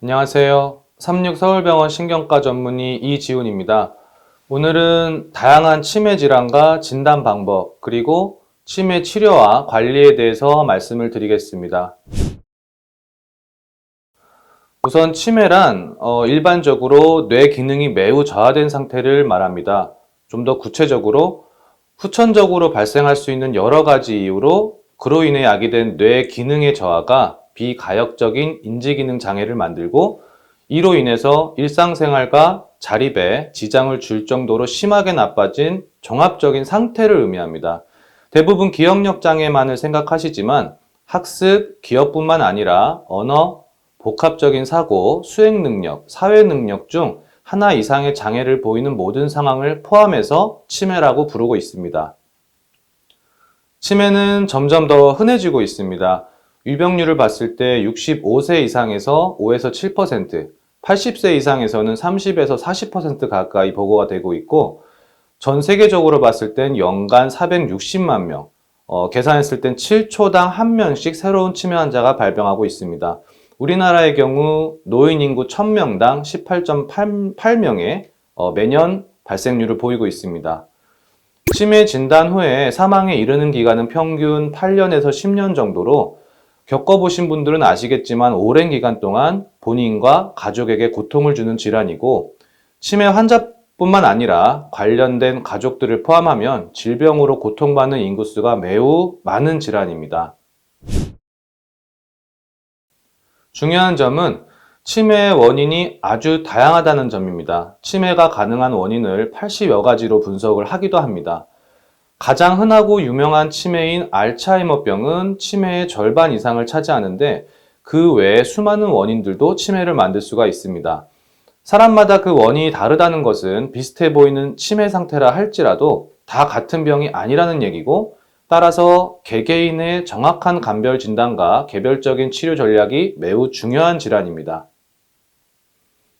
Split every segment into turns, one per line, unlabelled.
안녕하세요. 36서울병원 신경과 전문의 이지훈입니다. 오늘은 다양한 치매 질환과 진단 방법, 그리고 치매 치료와 관리에 대해서 말씀을 드리겠습니다. 우선 치매란 어, 일반적으로 뇌 기능이 매우 저하된 상태를 말합니다. 좀 더 구체적으로 후천적으로 발생할 수 있는 여러 가지 이유로 그로 인해 야기된 뇌 기능의 저하가 비가역적인 인지기능 장애를 만들고 이로 인해서 일상생활과 자립에 지장을 줄 정도로 심하게 나빠진 종합적인 상태를 의미합니다. 대부분 기억력 장애만을 생각하시지만 학습, 기억뿐만 아니라 언어, 복합적인 사고, 수행 능력, 사회 능력 중 하나 이상의 장애를 보이는 모든 상황을 포함해서 치매라고 부르고 있습니다. 치매는 점점 더 흔해지고 있습니다. 유병률을 봤을 때 65세 이상에서 5에서 7%, 80세 이상에서는 30에서 40% 가까이 보고가 되고 있고, 전 세계적으로 봤을 땐 연간 460만 명, 어, 계산했을 땐 7초당 한 명씩 새로운 치매 환자가 발병하고 있습니다. 우리나라의 경우 노인 인구 1000명당 18.8명의 어, 매년 발생률을 보이고 있습니다. 치매 진단 후에 사망에 이르는 기간은 평균 8년에서 10년 정도로 겪어보신 분들은 아시겠지만 오랜 기간 동안 본인과 가족에게 고통을 주는 질환이고 치매 환자뿐만 아니라 관련된 가족들을 포함하면 질병으로 고통받는 인구수가 매우 많은 질환입니다. 중요한 점은 치매의 원인이 아주 다양하다는 점입니다. 치매가 가능한 원인을 80여 가지로 분석을 하기도 합니다. 가장 흔하고 유명한 치매인 알츠하이머병은 치매의 절반 이상을 차지하는데 그 외에 수많은 원인들도 치매를 만들 수가 있습니다. 사람마다 그 원인이 다르다는 것은 비슷해 보이는 치매 상태라 할지라도 다 같은 병이 아니라는 얘기고 따라서 개개인의 정확한 감별 진단과 개별적인 치료 전략이 매우 중요한 질환입니다.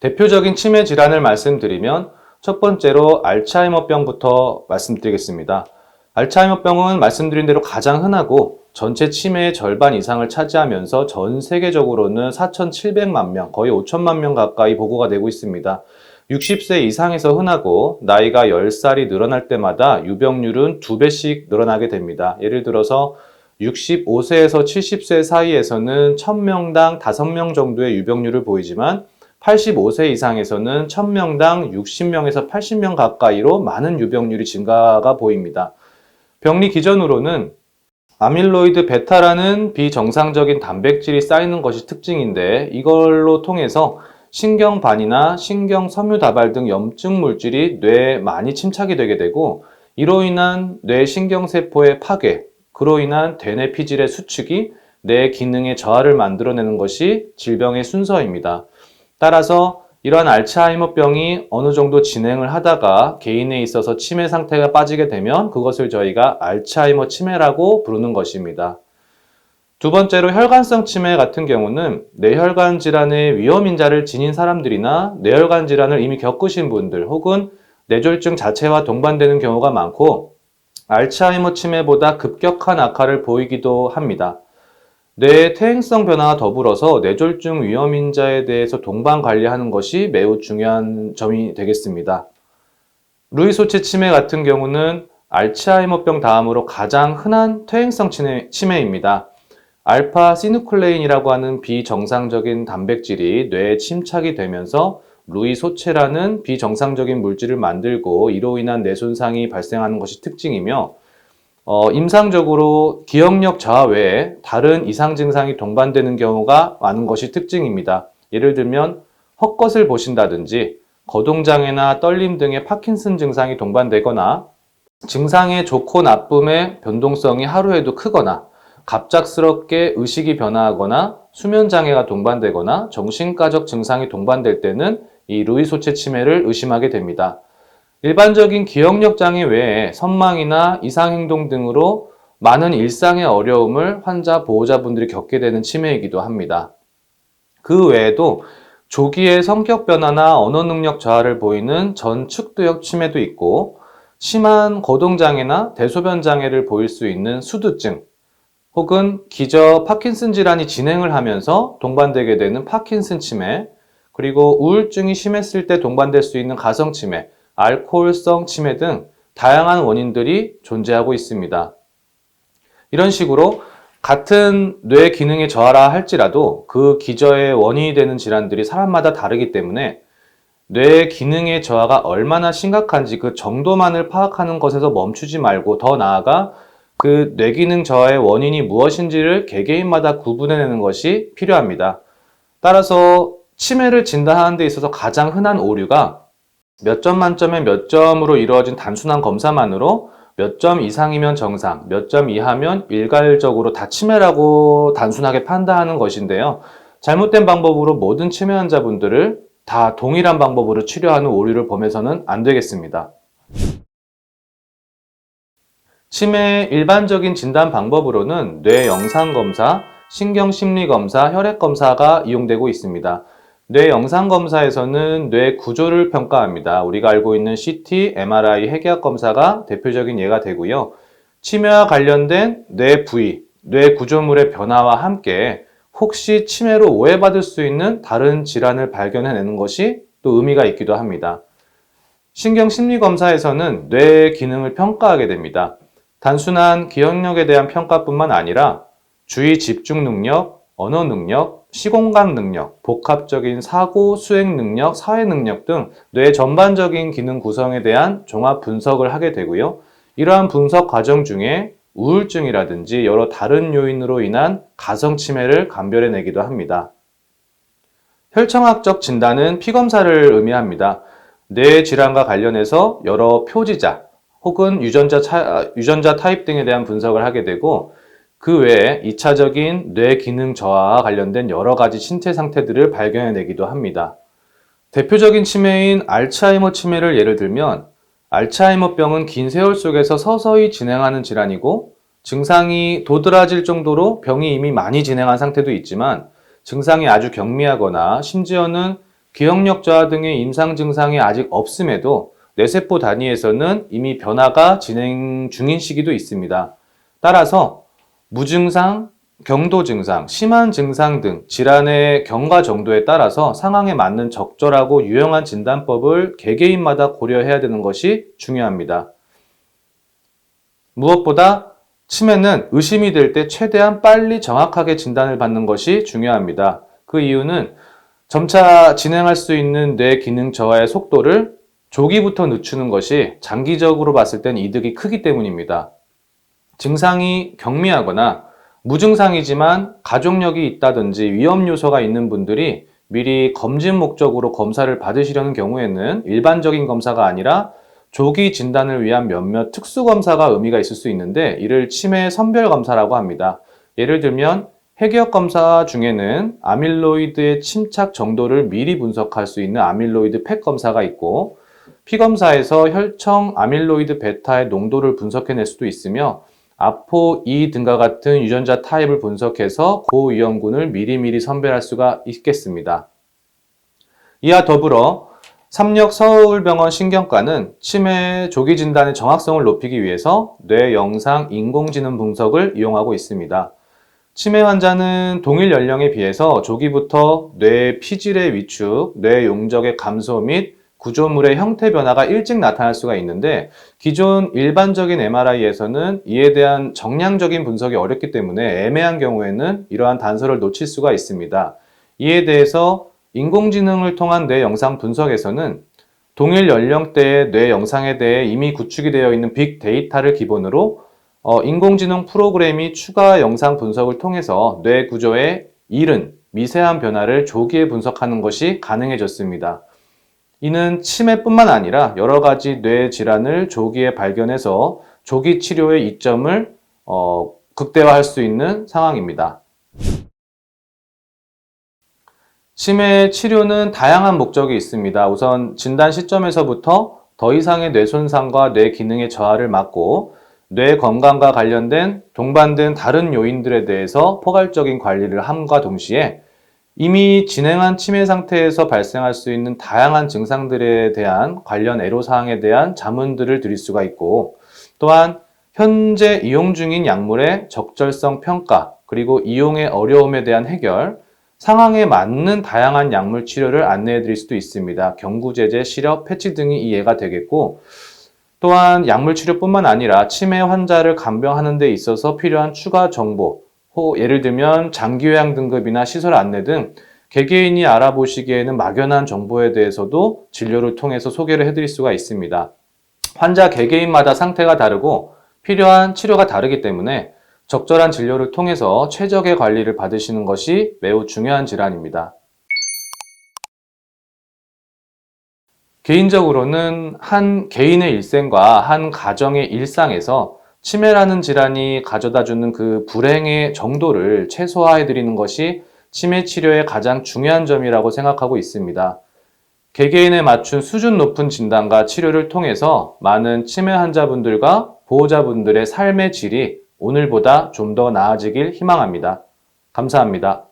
대표적인 치매 질환을 말씀드리면 첫 번째로 알츠하이머병부터 말씀드리겠습니다. 알츠하이머병은 말씀드린 대로 가장 흔하고 전체 치매의 절반 이상을 차지하면서 전 세계적으로는 4,700만 명, 거의 5천만 명 가까이 보고가 되고 있습니다. 60세 이상에서 흔하고 나이가 10살이 늘어날 때마다 유병률은 2배씩 늘어나게 됩니다. 예를 들어서 65세에서 70세 사이에서는 1000명당 5명 정도의 유병률을 보이지만 85세 이상에서는 1000명당 60명에서 80명 가까이로 많은 유병률이 증가가 보입니다. 병리 기전으로는 아밀로이드 베타라는 비정상적인 단백질이 쌓이는 것이 특징인데 이걸로 통해서 신경반이나 신경 섬유다발 등 염증 물질이 뇌에 많이 침착이 되게 되고 이로 인한 뇌 신경세포의 파괴, 그로 인한 대뇌 피질의 수축이 뇌 기능의 저하를 만들어내는 것이 질병의 순서입니다. 따라서 이러한 알츠하이머병이 어느 정도 진행을 하다가 개인에 있어서 치매 상태가 빠지게 되면 그것을 저희가 알츠하이머 치매라고 부르는 것입니다. 두 번째로 혈관성 치매 같은 경우는 뇌혈관 질환의 위험 인자를 지닌 사람들이나 뇌혈관 질환을 이미 겪으신 분들 혹은 뇌졸중 자체와 동반되는 경우가 많고 알츠하이머 치매보다 급격한 악화를 보이기도 합니다. 뇌의 퇴행성 변화와 더불어서 뇌졸중 위험 인자에 대해서 동반 관리하는 것이 매우 중요한 점이 되겠습니다. 루이소체 치매 같은 경우는 알츠하이머병 다음으로 가장 흔한 퇴행성 치매입니다. 알파 시누클레인이라고 하는 비정상적인 단백질이 뇌에 침착이 되면서 루이소체라는 비정상적인 물질을 만들고 이로 인한 뇌 손상이 발생하는 것이 특징이며 어, 임상적으로 기억력 저하 외에 다른 이상 증상이 동반되는 경우가 많은 것이 특징입니다. 예를 들면 헛것을 보신다든지 거동장애나 떨림 등의 파킨슨 증상이 동반되거나 증상의 좋고 나쁨의 변동성이 하루에도 크거나 갑작스럽게 의식이 변화하거나 수면 장애가 동반되거나 정신과적 증상이 동반될 때는 이 루이소체 치매를 의심하게 됩니다. 일반적인 기억력 장애 외에 선망이나 이상 행동 등으로 많은 일상의 어려움을 환자 보호자분들이 겪게 되는 치매이기도 합니다. 그 외에도 조기의 성격 변화나 언어 능력 저하를 보이는 전축도역 치매도 있고 심한 거동 장애나 대소변 장애를 보일 수 있는 수두증, 혹은 기저 파킨슨 질환이 진행을 하면서 동반되게 되는 파킨슨 치매, 그리고 우울증이 심했을 때 동반될 수 있는 가성 치매, 알코올성 치매 등 다양한 원인들이 존재하고 있습니다. 이런 식으로 같은 뇌 기능의 저하라 할지라도 그 기저의 원인이 되는 질환들이 사람마다 다르기 때문에 뇌 기능의 저하가 얼마나 심각한지 그 정도만을 파악하는 것에서 멈추지 말고 더 나아가 그 뇌기능 저하의 원인이 무엇인지를 개개인마다 구분해내는 것이 필요합니다. 따라서 치매를 진단하는 데 있어서 가장 흔한 오류가 몇 점 만점에 몇 점으로 이루어진 단순한 검사만으로 몇 점 이상이면 정상, 몇 점 이하면 일괄적으로 다 치매라고 단순하게 판단하는 것인데요. 잘못된 방법으로 모든 치매 환자분들을 다 동일한 방법으로 치료하는 오류를 범해서는 안 되겠습니다. 치매의 일반적인 진단 방법으로는 뇌 영상 검사, 신경 심리 검사, 혈액 검사가 이용되고 있습니다. 뇌 영상 검사에서는 뇌 구조를 평가합니다. 우리가 알고 있는 CT, MRI, 핵의학 검사가 대표적인 예가 되고요. 치매와 관련된 뇌 부위, 뇌 구조물의 변화와 함께 혹시 치매로 오해받을 수 있는 다른 질환을 발견해내는 것이 또 의미가 있기도 합니다. 신경 심리 검사에서는 뇌 기능을 평가하게 됩니다. 단순한 기억력에 대한 평가뿐만 아니라 주의 집중 능력, 언어 능력, 시공간 능력, 복합적인 사고 수행 능력, 사회 능력 등뇌 전반적인 기능 구성에 대한 종합 분석을 하게 되고요. 이러한 분석 과정 중에 우울증이라든지 여러 다른 요인으로 인한 가성 치매를 감별해내기도 합니다. 혈청학적 진단은 피검사를 의미합니다. 뇌 질환과 관련해서 여러 표지자 혹은 유전자, 차, 유전자 타입 등에 대한 분석을 하게 되고 그 외에 2차적인 뇌 기능 저하와 관련된 여러 가지 신체 상태들을 발견해내기도 합니다. 대표적인 치매인 알츠하이머 치매를 예를 들면 알츠하이머병은 긴 세월 속에서 서서히 진행하는 질환이고 증상이 도드라질 정도로 병이 이미 많이 진행한 상태도 있지만 증상이 아주 경미하거나 심지어는 기억력 저하 등의 임상 증상이 아직 없음에도 뇌세포 단위에서는 이미 변화가 진행 중인 시기도 있습니다. 따라서 무증상, 경도 증상, 심한 증상 등 질환의 경과 정도에 따라서 상황에 맞는 적절하고 유용한 진단법을 개개인마다 고려해야 되는 것이 중요합니다. 무엇보다 치매는 의심이 될 때 최대한 빨리 정확하게 진단을 받는 것이 중요합니다. 그 이유는 점차 진행할 수 있는 뇌 기능 저하의 속도를 조기부터 늦추는 것이 장기적으로 봤을 땐 이득이 크기 때문입니다. 증상이 경미하거나 무증상이지만 가족력이 있다든지 위험 요소가 있는 분들이 미리 검진 목적으로 검사를 받으시려는 경우에는 일반적인 검사가 아니라 조기 진단을 위한 몇몇 특수 검사가 의미가 있을 수 있는데 이를 치매 선별 검사라고 합니다. 예를 들면 핵의학 검사 중에는 아밀로이드의 침착 정도를 미리 분석할 수 있는 아밀로이드 팩 검사가 있고 피검사에서 혈청 아밀로이드 베타의 농도를 분석해낼 수도 있으며 아포 2 등과 같은 유전자 타입을 분석해서 고위험군을 미리미리 선별할 수가 있겠습니다. 이와 더불어 삼력 서울병원 신경과는 치매 조기 진단의 정확성을 높이기 위해서 뇌 영상 인공지능 분석을 이용하고 있습니다. 치매 환자는 동일 연령에 비해서 조기부터 뇌 피질의 위축, 뇌 용적의 감소 및 구조물의 형태 변화가 일찍 나타날 수가 있는데 기존 일반적인 MRI에서는 이에 대한 정량적인 분석이 어렵기 때문에 애매한 경우에는 이러한 단서를 놓칠 수가 있습니다. 이에 대해서 인공지능을 통한 뇌 영상 분석에서는 동일 연령대의 뇌 영상에 대해 이미 구축이 되어 있는 빅데이터를 기본으로 어, 인공지능 프로그램이 추가 영상 분석을 통해서 뇌 구조의 이른 미세한 변화를 조기에 분석하는 것이 가능해졌습니다. 이는 치매뿐만 아니라 여러 가지 뇌 질환을 조기에 발견해서 조기 치료의 이점을 어, 극대화할 수 있는 상황입니다. 치매 치료는 다양한 목적이 있습니다. 우선 진단 시점에서부터 더 이상의 뇌 손상과 뇌 기능의 저하를 막고 뇌 건강과 관련된 동반된 다른 요인들에 대해서 포괄적인 관리를 함과 동시에 이미 진행한 치매 상태에서 발생할 수 있는 다양한 증상들에 대한 관련 애로사항에 대한 자문들을 드릴 수가 있고 또한 현재 이용 중인 약물의 적절성 평가 그리고 이용의 어려움에 대한 해결 상황에 맞는 다양한 약물 치료를 안내해 드릴 수도 있습니다. 경구제제, 시럽, 패치 등이 이해가 되겠고 또한 약물 치료뿐만 아니라 치매 환자를 간병하는 데 있어서 필요한 추가 정보, 호- 예를 들면 장기요양 등급이나 시설 안내 등 개개인이 알아보시기에는 막연한 정보에 대해서도 진료를 통해서 소개를 해드릴 수가 있습니다. 환자 개개인마다 상태가 다르고 필요한 치료가 다르기 때문에 적절한 진료를 통해서 최적의 관리를 받으시는 것이 매우 중요한 질환입니다. 개인적으로는 한 개인의 일생과 한 가정의 일상에서 치매라는 질환이 가져다 주는 그 불행의 정도를 최소화해 드리는 것이 치매 치료의 가장 중요한 점이라고 생각하고 있습니다. 개개인에 맞춘 수준 높은 진단과 치료를 통해서 많은 치매 환자분들과 보호자분들의 삶의 질이 오늘보다 좀 더 나아지길 희망합니다. 감사합니다.